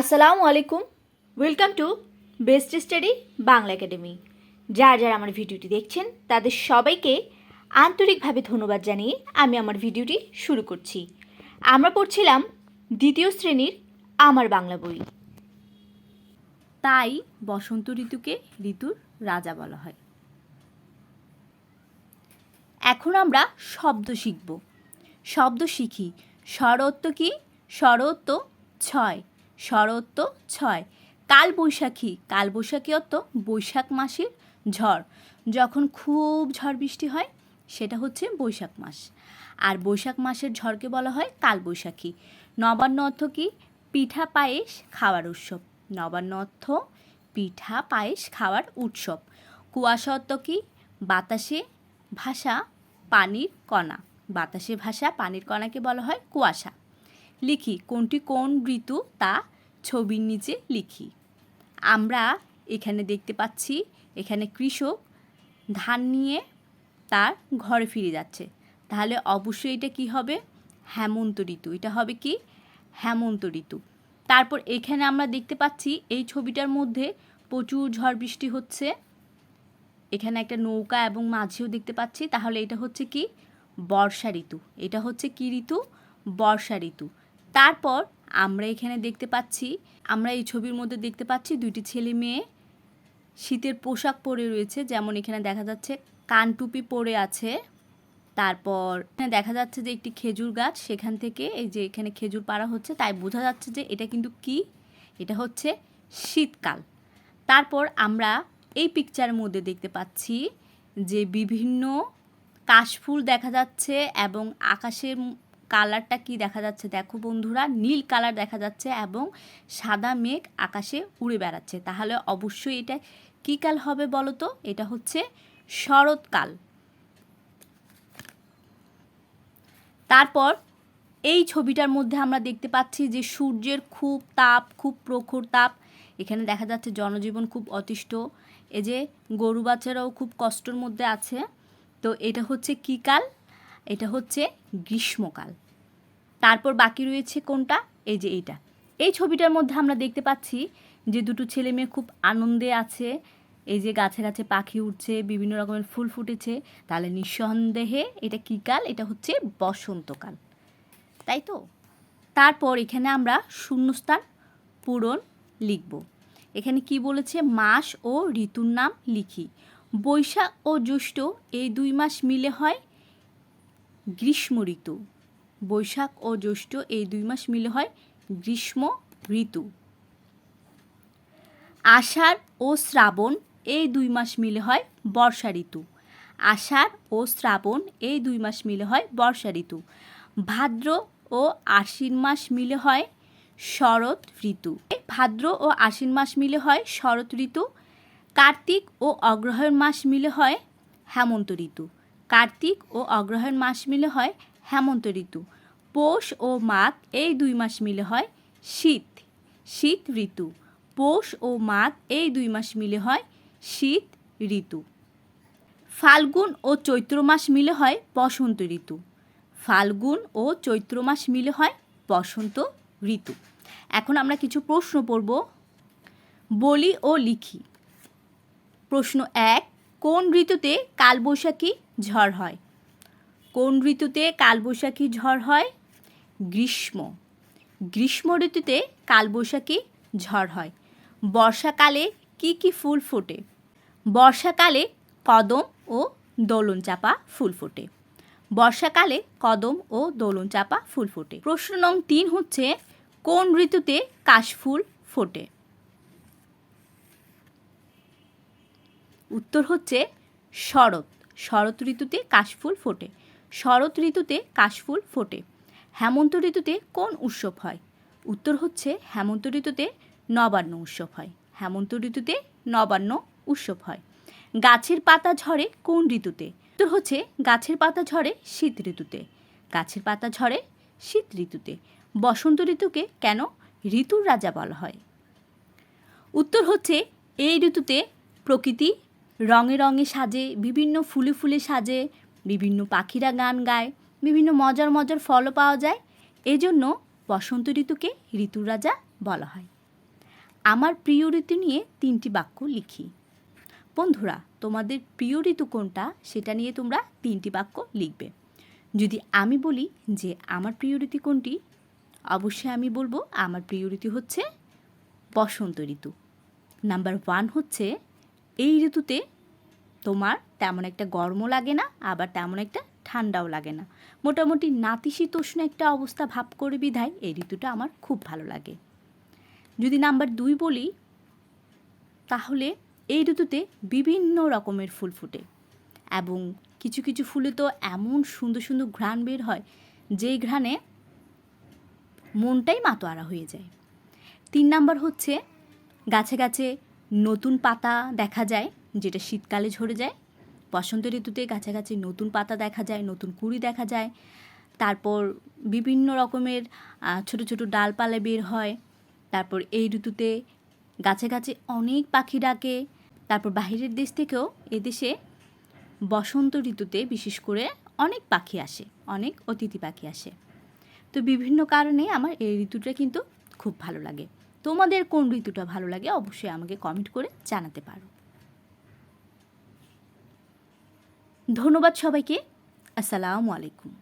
আসসালামু আলাইকুম। Welcome to Best Study Bangla Academy যারা যারা আমার ভিডিওটি দেখছেন, তাদের সবাইকে আন্তরিকভাবে ধন্যবাদ জানিয়ে আমি আমার ভিডিওটি শুরু করছি। আমরা পড়ছিলাম দ্বিতীয় শ্রেণির আমার বাংলা বই। তাই বসন্ত ঋতুকে ঋতুর রাজা বলা হয়। এখন আমরা শব্দ শিখব। শব্দ শিখি। স্বরত্ব কি? স্বরত্ব ছয়। স্বরত্ব ছয়। কাল বৈশাখী কাল বৈশাখী অর্থ বৈশাখ মাসের ঝড়। যখন খুব ঝড় বৃষ্টি হয়, সেটা হচ্ছে বৈশাখ মাস। আর বৈশাখ মাসের ঝড়কে বলা হয় কাল বৈশাখী নবান্ন অর্থ কি? পিঠা পায়েস খাওয়ার উৎসব। নবান্ন অর্থ পিঠা পায়েস খাওয়ার উৎসব। কুয়াশা অর্থ কি? বাতাসে ভাষা পানির কণা। বাতাসে ভাষা পানির কণাকে বলা হয় কুয়াশা। লিখি, কোনটি কোন ঋতু তা ছবির নিচে লিখি। আমরা এখানে দেখতে পাচ্ছি, এখানে কৃষক ধান নিয়ে তার ঘরে ফিরে যাচ্ছে। তাহলে অবশ্যই এটা কি হবে? হেমন্ত ঋতু। এটা হবে কি? হেমন্ত ঋতু। তারপর এখানে আমরা দেখতে পাচ্ছি, এই ছবিটার মধ্যে প্রচুর ঝড় বৃষ্টি হচ্ছে। এখানে একটা নৌকা এবং মাঝেও দেখতে পাচ্ছি। তাহলে এটা হচ্ছে কি? বর্ষা ঋতু। এটা হচ্ছে কি ঋতু? বর্ষা ঋতু। তারপর আমরা এখানে দেখতে পাচ্ছি, আমরা এই ছবির মধ্যে দেখতে পাচ্ছি দুইটি ছেলে মেয়ে শীতের পোশাক পরে রয়েছে, যেমন এখানে দেখা যাচ্ছে কান টুপি পরে আছে, তারপর এখানে দেখা যাচ্ছে যে একটি খেজুর গাছ, সেখান থেকে এই যে এখানে খেজুর পাড়া হচ্ছে, তাই বোঝা যাচ্ছে যে এটা কিন্তু কি? এটা হচ্ছে শীতকাল। তারপর আমরা এই পিকচারের মধ্যে দেখতে পাচ্ছি যে বিভিন্ন কাশফুল দেখা যাচ্ছে এবং আকাশের কালারটা কি দেখা যাচ্ছে? দেখো বন্ধুরা, নীল কালার দেখা যাচ্ছে এবং সাদা মেঘ আকাশে উড়ে বেড়াচ্ছে। তাহলে অবশ্যই এটা কী কাল হবে বলো তো এটা হচ্ছে শরৎকাল তারপর এই ছবিটার মধ্যে আমরা দেখতে পাচ্ছি যে সূর্যের খুব তাপ, খুব প্রখর তাপ। এখানে দেখা যাচ্ছে জনজীবন খুব অতিষ্ঠ। এই যে গরু বাচ্চারাও খুব কষ্টর মধ্যে আছে। তো এটা হচ্ছে কী কাল? এটা হচ্ছে গ্রীষ্মকাল। তারপর বাকি রয়েছে কোনটা? এই যে এইটা। এই ছবিটার মধ্যে আমরা দেখতে পাচ্ছি যে দুটো ছেলে মেয়ে খুব আনন্দে আছে। এই যে গাছে গাছে পাখি উঠছে বিভিন্ন রকমের ফুল ফুটেছে। তাহলে নিঃসন্দেহে এটা কী কাল? এটা হচ্ছে বসন্তকাল। তাই তো? তারপর এখানে আমরা শূন্যস্থান পূরণ লিখব। এখানে কি বলেছে? মাস ও ঋতুর নাম লিখি। বৈশাখ ও জ্যৈষ্ঠ এই দুই মাস মিলে হয় গ্রীষ্ম ঋতু। বৈশাখ ও জ্যৈষ্ঠ এই দুই মাস মিলে হয় গ্রীষ্ম ঋতু। আষাঢ় ও শ্রাবণ এই দুই মাস মিলে হয় বর্ষা ঋতু। আষাঢ় ও শ্রাবণ এই দুই মাস মিলে হয় বর্ষা ঋতু। ভাদ্র ও আশ্বিন মাস মিলে হয় শরৎ ঋতু। ভাদ্র ও আশ্বিন মাস মিলে হয় শরৎ ঋতু। কার্তিক ও অগ্রহায়ণ মাস মিলে হয় হেমন্ত ঋতু। কার্তিক ও অগ্রহায়ণ মাস মিলে হয় হেমন্ত ঋতু। পৌষ ও মাঘ এই দুই মাস মিলে হয় শীত শীত ঋতু। পৌষ ও মাঘ এই দুই মাস মিলে হয় শীত ঋতু। ফাল্গুন ও চৈত্র মাস মিলে হয় বসন্ত ঋতু। ফাল্গুন ও চৈত্র মাস মিলে হয় বসন্ত ঋতু। এখন আমরা কিছু প্রশ্ন পড়ব। বলি ও লিখি। প্রশ্ন এক, কোন ঋতুতে কালবৈশাখী ঝড় হয়। কোন ঋতুতে কালবৈশাখী ঝড় হয়? গ্রীষ্ম। গ্রীষ্ম ঋতুতে কালবৈশাখী ঝড় হয়। বর্ষাকালে কি কি ফুল ফোটে? বর্ষাকালে কদম ও দোলন চাপা ফুল ফোটে। বর্ষাকালে কদম ও দোলন চাপা ফুল ফোটে। প্রশ্ন নং তিন হচ্ছে, কোন ঋতুতে কাশফুল ফোটে? উত্তর হচ্ছে, শরৎ। শরৎ ঋতুতে কাশফুল ফোটে। শরৎ ঋতুতে কাশফুল ফোটে। হেমন্ত ঋতুতে কোন উৎসব হয়? উত্তর হচ্ছে হেমন্ত ঋতুতে নবান্ন উৎসব হয়। হেমন্ত ঋতুতে নবান্ন উৎসব হয়। গাছের পাতা ঝরে কোন ঋতুতে? উত্তর হচ্ছে গাছের পাতা ঝরে শীত ঋতুতে। গাছের পাতা ঝরে শীত ঋতুতে। বসন্ত ঋতুকে কেন ঋতুর রাজা বলা হয়? উত্তর হচ্ছে এই ঋতুতে প্রকৃতি রঙে রঙে সাজে, বিভিন্ন ফুলে ফুলে সাজে, বিভিন্ন পাখিরা গান গায়, বিভিন্ন মজার মজার ফলও পাওয়া যায়। এজন্য বসন্ত ঋতুকে ঋতুর রাজা বলা হয়। আমার প্রিয় ঋতু নিয়ে তিনটি বাক্য লিখি। বন্ধুরা, তোমাদের প্রিয় ঋতু কোনটা সেটা নিয়ে তোমরা তিনটি বাক্য লিখবে। যদি আমি বলি যে আমার প্রিয় ঋতু কোনটি, অবশ্যই আমি বলব আমার প্রিয় ঋতু হচ্ছে বসন্ত ঋতু। নাম্বার ওয়ান হচ্ছে এই ঋতুতে তোমার তেমন একটা গরমও লাগে না, আবার তেমন একটা ঠান্ডাও লাগে না। মোটামুটি নাতিশীতোষ্ণ একটা অবস্থা ভাব করে বিধায় এই ঋতুটা আমার খুব ভালো লাগে। যদি নাম্বার দুই বলি, তাহলে এই ঋতুতে বিভিন্ন রকমের ফুল ফুটে এবং কিছু কিছু ফুলে তো এমন সুন্দর সুন্দর ঘ্রাণ বের হয়, যেই ঘ্রাণে মনটাই মাতোয়ারা হয়ে যায়। তিন নাম্বার হচ্ছে গাছে গাছে নতুন পাতা দেখা যায়, যেটা শীতকালে ঝরে যায়। বসন্ত ঋতুতে গাছে নতুন পাতা দেখা যায়, নতুন কুড়ি দেখা যায়। তারপর বিভিন্ন রকমের ছোট ছোট ডালপালা বের হয়। তারপর এই ঋতুতে গাছে গাছে অনেক পাখি ডাকে। তারপর বাইরের দেশ থেকেও এদেশে বসন্ত ঋতুতে বিশেষ করে অনেক পাখি আসে, অনেক অতিথি পাখি আসে। তো বিভিন্ন কারণে আমার এই ঋতুটা কিন্তু খুব ভালো লাগে। তোমাদের কোন ঋতুটা ভালো লাগে অবশ্যই আমাকে কমেন্ট করে জানাতে পারো। ধন্যবাদ সবাইকে। আসসালামু আলাইকুম।